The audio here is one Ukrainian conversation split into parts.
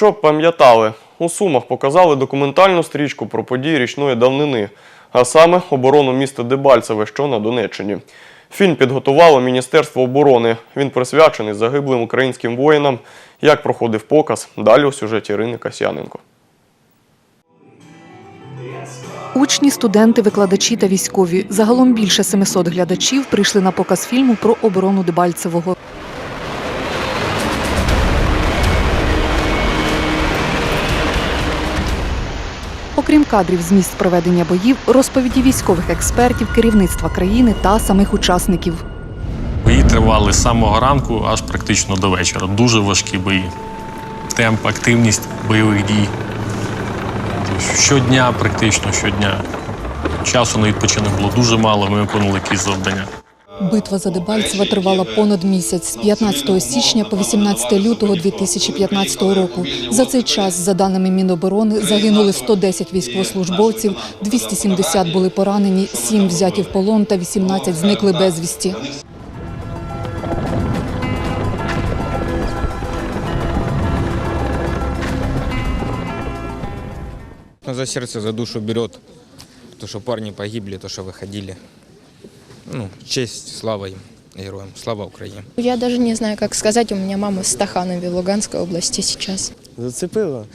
Щоб пам'ятали, у Сумах показали документальну стрічку про події річної давнини, а саме оборону міста Дебальцеве, що на Донеччині. Фільм підготувало Міністерство оборони. Він присвячений загиблим українським воїнам. Як проходив показ, далі у сюжеті Ірини Касьяненко. Учні, студенти, викладачі та військові. Загалом більше 700 глядачів прийшли на показ фільму про оборону Дебальцевого. Окрім кадрів з місць проведення боїв, розповіді військових експертів, керівництва країни та самих учасників. Бої тривали з самого ранку аж практично до вечора. Дуже важкі бої. Темп, активність бойових дій. Щодня, практично щодня. Часу на відпочинок було дуже мало, ми виконували якісь завдання. Битва за Дебальцево тривала понад місяць з 15 січня по 18 лютого 2015 року. За цей час, за даними Міноборони, загинули 110 військовослужбовців, 270 були поранені, 7 взяті в полон та 18 зникли безвісті. За сердце, за душу берет. То, что парни погибли, то, что выходили. Ну, честь, слава им, героям. Слава Украине. Я даже не знаю, как сказать. У меня мама в Стаханове, в Луганской области сейчас. Зацепило.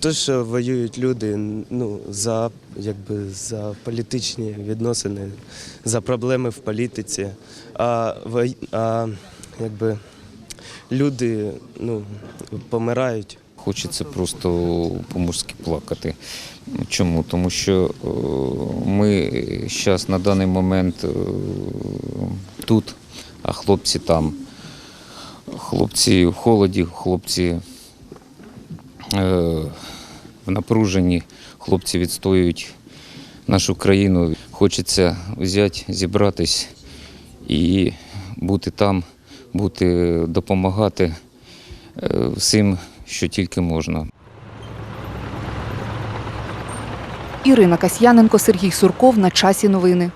То, що воюють люди ну, за, якби, за політичні відносини, за проблеми в політиці. А, а якби, люди ну, помирають. Хочеться просто по-мужськи плакати. Чому? Тому що е, ми зараз на даний момент е, тут, а хлопці там. Хлопці в холоді, хлопці е, в напруженні, хлопці відстоюють нашу країну. Хочеться взяти, зібратись і бути там, бути, допомагати всім, що тільки можна. Ірина Касьяненко, Сергій Сурков на часі новини.